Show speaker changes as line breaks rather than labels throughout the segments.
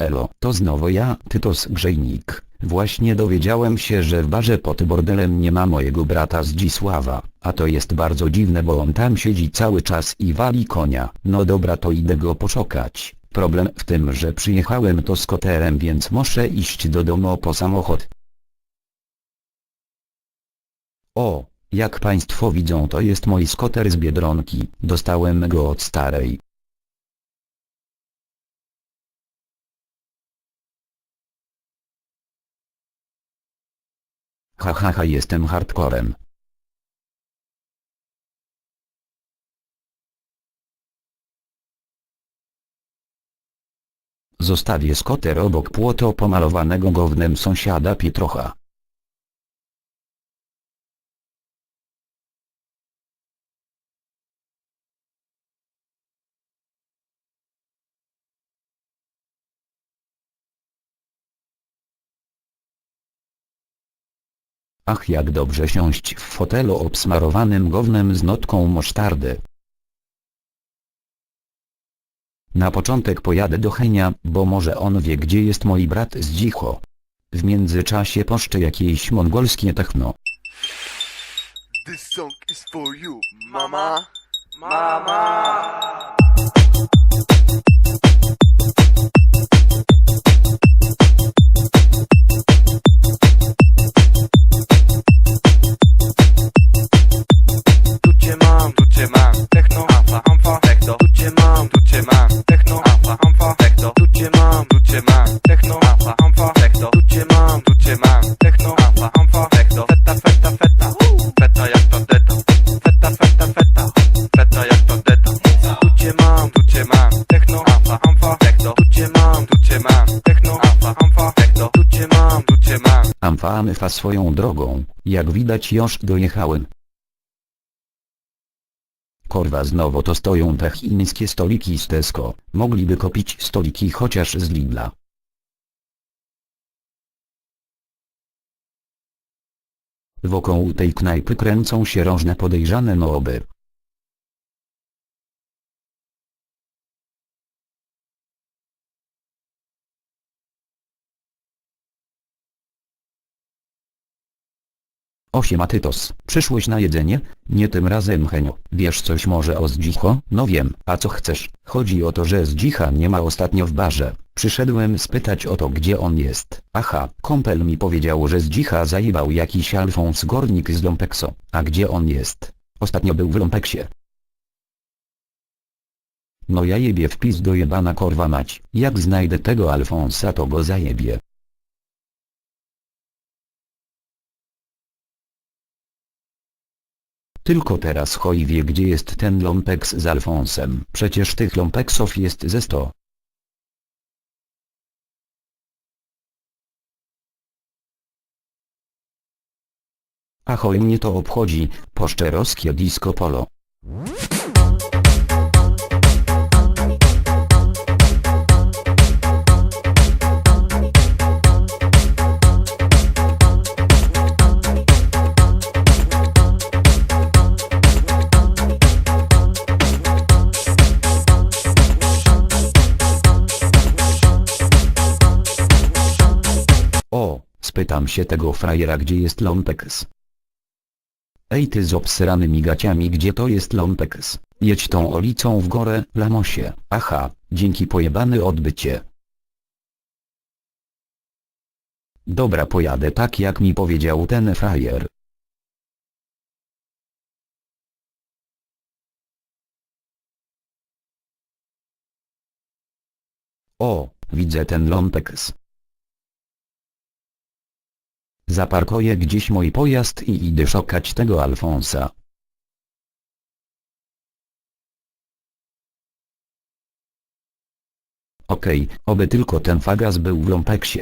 Elo, to znowu ja, Tytos Grzejnik. Właśnie dowiedziałem się, że w barze pod bordelem nie ma mojego brata Zdzisława, a to jest bardzo dziwne, bo on tam siedzi cały czas i wali konia. No dobra, to idę go poszukać. Problem w tym, że przyjechałem to skoterem, więc muszę iść do domu po samochód. O, jak państwo widzą to jest mój skoter z Biedronki, dostałem go od starej. Hahaha ha, jestem hardcorem. Zostawię skoter obok płoto pomalowanego gównem sąsiada Pietrocha. Ach jak dobrze siąść w fotelu obsmarowanym gównem z notką musztardy. Na początek pojadę do Henia, bo może on wie gdzie jest mój brat z Dzicho. W międzyczasie poszczę jakieś mongolskie techno.
This song is for you, mama. Mama.
Amfanyfa swoją drogą, jak widać już dojechałem. Korwa znowu to stoją te chińskie stoliki z Tesco, mogliby kupić stoliki chociaż z Lidla. Wokół tej knajpy kręcą się różne podejrzane nooby. Osiema Tytos, przyszłeś na jedzenie? Nie tym razem Henio. Wiesz coś może o Zdzicho? No wiem, a co chcesz? Chodzi o to, że Zdzicha nie ma ostatnio w barze. Przyszedłem spytać o to gdzie on jest. Aha, kąpel mi powiedział, że Zdzicha zajebał jakiś Alfons Gornik z Lompekso. A gdzie on jest? Ostatnio był w Lompeksie. No ja jebie wpis do jebana korwa mać. Jak znajdę tego Alfonsa to go zajebie. Tylko teraz Hoj wie gdzie jest ten Lompeks z Alfonsem. Przecież tych Lompeksów jest ze sto. Ahoj mnie to obchodzi, poszczerowskie disco polo. Spytam się tego frajera gdzie jest Lompeks. Ej ty z obsranymi gaciami gdzie to jest Lompeks? Jedź tą olicą w górę, lamosie. Aha, dzięki pojebany odbycie. Dobra pojadę tak jak mi powiedział ten frajer. O, widzę ten Lompeks. Zaparkuję gdzieś mój pojazd i idę szukać tego Alfonsa. Okej, oby tylko ten fagas był w Lompeksie.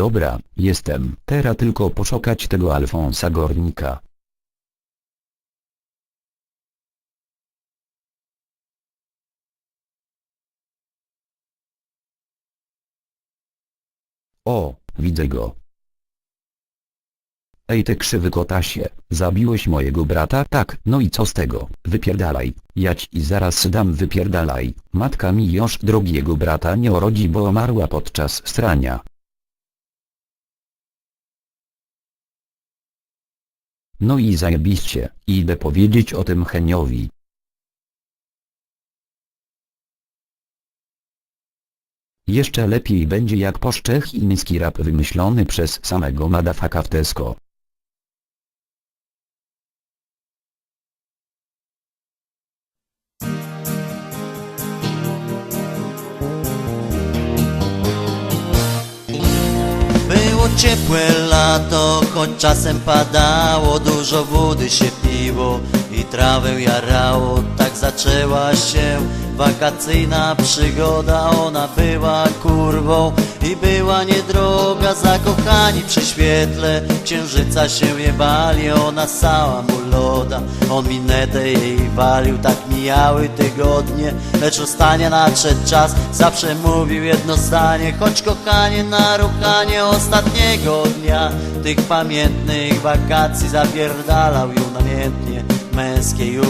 Dobra, jestem. Teraz tylko poszukać tego Alfonsa Gornika. O, widzę go. Ej ty krzywy kotasie, zabiłeś mojego brata? Tak, no i co z tego? Wypierdalaj, ja ci zaraz dam wypierdalaj. Matka mi już drogiego brata nie urodzi, bo umarła podczas strania. No i zajebiście, idę powiedzieć o tym Heniowi. Jeszcze lepiej będzie jak poszczę chiński rap wymyślony przez samego madafaka w Tesco.
Ciepłe lato, choć czasem padało, dużo wody się piło trawę jarało. Tak zaczęła się wakacyjna przygoda, ona była kurwą i była niedroga. Zakochani przy świetle księżyca się jebali, ona sała mu loda. On minetę jej walił, tak mijały tygodnie, lecz rozstania nadszedł czas. Zawsze mówił jedno zdanie, choć kochanie na ruchanie ostatniego dnia tych pamiętnych wakacji zapierdalał ją namiętnie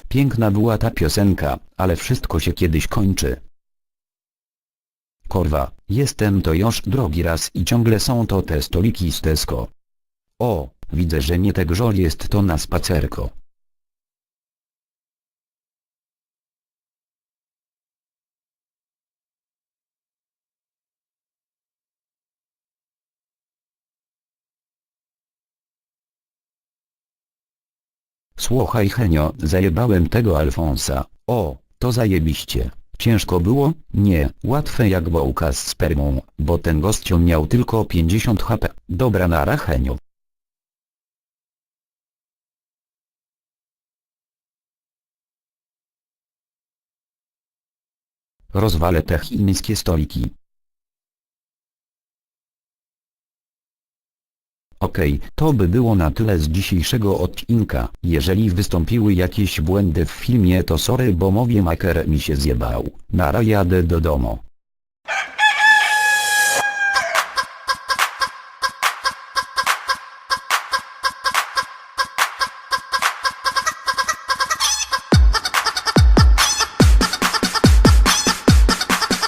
Piękna była ta piosenka, ale wszystko się kiedyś kończy. Korwa, jestem to już drogi raz i ciągle są to te stoliki z Tesco. O, widzę, że nie tego jest to na spacerko. Słuchaj Henio, zajebałem tego Alfonsa. O, to zajebiście. Ciężko było? Nie, łatwe jak bołka z spermą, bo ten gościu miał tylko 50 HP. Dobra nara Henio. Rozwalę te chińskie stoliki. Okej, to by było na tyle z dzisiejszego odcinka. Jeżeli wystąpiły jakieś błędy w filmie to sorry bo mowie maker mi się zjebał. Nara jadę do domu.